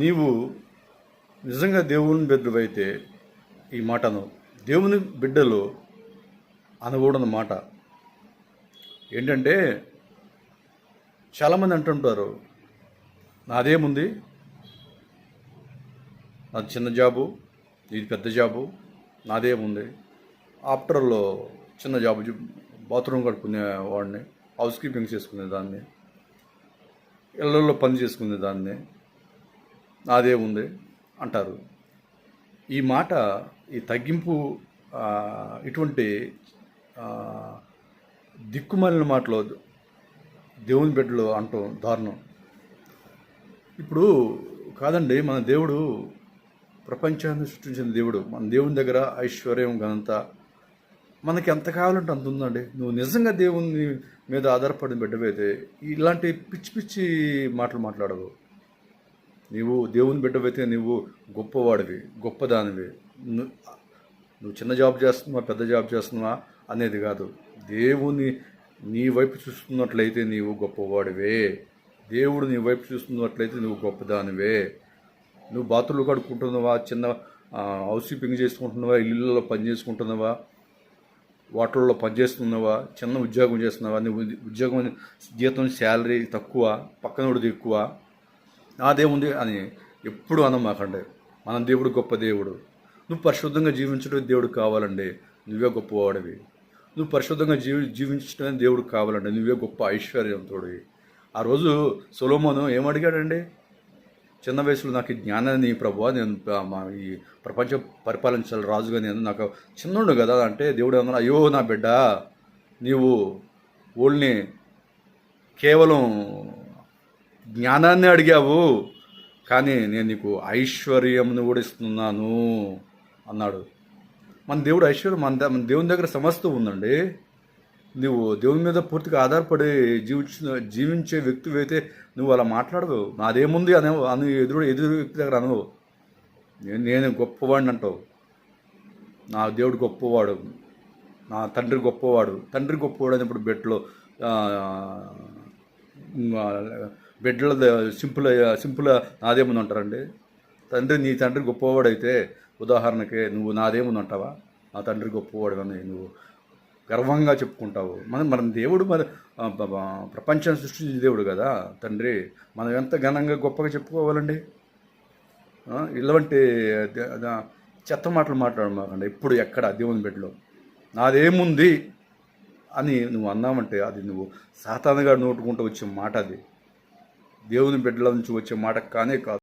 నీవు నిజంగా దేవుని బిడ్డవైతే ఈ మాటను దేవుని బిడ్డలు అనకూడని మాట. ఏంటంటే చాలామంది అంటుంటారు నాదేముంది? నాది చిన్న జాబు ఇది పెద్ద జాబు నాదేముంది? ఆఫ్టర్లో చిన్న జాబు బాత్రూమ్ కడుక్కునే వాడిని హౌస్ కీపింగ్ చేసుకునే దాన్ని ఇళ్ళల్లో పని చేసుకునే దాన్ని నాదే ఉంది అంటారు. ఈ మాట ఈ తగ్గింపు ఇటువంటి దిక్కుమలిన దిక్కుమాలిన మాటలు దేవుని బిడ్డలు అంటాం దారుణం. ఇప్పుడు కాదండి మన దేవుడు ప్రపంచాన్ని సృష్టించిన దేవుడు. మన దేవుని దగ్గర ఐశ్వర్యం ఘనత మనకి ఎంత కావాలంటే అంత ఉందండి. నువ్వు నిజంగా దేవుని మీద ఆధారపడిన బిడ్డవైతే ఇలాంటి పిచ్చి పిచ్చి మాటలు మాట్లాడవు. నీవు దేవుని బిడ్డవైతే నువ్వు గొప్పవాడివి గొప్పదానివి. ను- నువ్వు చిన్న జాబ్ చేస్తున్నావా పెద్ద జాబ్ చేస్తున్నావా అనేది కాదు. దేవుని నీ వైపు చూస్తున్నట్లయితే నీవు గొప్పవాడివే. దేవుడు నీ వైపు చూస్తున్నట్లయితే నువ్వు గొప్పదానివే. నువ్వు బాత్రూంలు కడుక్కుంటున్నావా చిన్న హౌస్ కీపింగ్ చేసుకుంటున్నావా ఇల్లులలో పని చేసుకుంటున్నావా వాటర్లో పనిచేస్తున్నావా చిన్న ఉద్యోగం చేస్తున్నావా నువ్వు ఉద్యోగం జీతం శాలరీ తక్కువ పక్కనోడిది ఎక్కువ నాదేముంది అని ఎప్పుడు అనమాకండి. మన దేవుడు గొప్ప దేవుడు. నువ్వు పరిశుద్ధంగా జీవించడం దేవుడు కావాలండి. నువ్వే గొప్పవాడివి. నువ్వు పరిశుద్ధంగా జీవి జీవించడం దేవుడు కావాలండి. నువ్వే గొప్ప ఐశ్వర్యంతోడివి ఆ రోజు సొలోమోను ఏమడిగాడండి? చిన్న వయసులో నాకు జ్ఞానాన్ని ప్రభు నేను మా ఈ ప్రపంచం పరిపాలించాలి రాజుగా నేను నాకు చిన్నోడు కదా అంటే దేవుడు ఏమన్నా అయ్యో నా బిడ్డ నీవు ఓళ్ళని కేవలం జ్ఞానాన్ని అడిగావు కానీ నేను నీకు ఐశ్వర్యంను కూడా ఇస్తున్నాను అన్నాడు. మన దేవుడు ఐశ్వర్యం మన మన దేవుని దగ్గర సమస్తం ఉందండి. నువ్వు దేవుని మీద పూర్తిగా ఆధారపడి జీవించిన జీవించే వ్యక్తి అయితే నువ్వు అలా మాట్లాడవు. నాదేముంది అనే అని ఎదురు ఎదురు వ్యక్తి దగ్గర అనవు. నేను నేను గొప్పవాడిని అంటావు. నా దేవుడు గొప్పవాడు. నా తండ్రి గొప్పవాడు. తండ్రి గొప్పవాడు అని బెట్లో బిడ్డల సింపుల్ సింపుల్ నాదేముంది అంటారండి. తండ్రి నీ తండ్రి గొప్పవాడైతే ఉదాహరణకి నువ్వు నాదేముంది అంటావా? నా తండ్రి గొప్పవాడు అని నువ్వు గర్వంగా చెప్పుకుంటావు. మన మన దేవుడు మన ప్రపంచం సృష్టించిన దేవుడు కదా తండ్రి. మనం ఎంత ఘనంగా గొప్పగా చెప్పుకోవాలండి? ఇలాంటి చెత్త మాటలు మాట్లాడమాకండి. ఇప్పుడు ఎక్కడ దేవుని బిడ్డలో. నాదేముంది అని నువ్వు అన్నామంటే అది నువ్వు సాతానగా నోటుకుంటూ వచ్చే మాట అది దేవుని బిడ్డల నుంచి వచ్చే మాట కానే కాదు.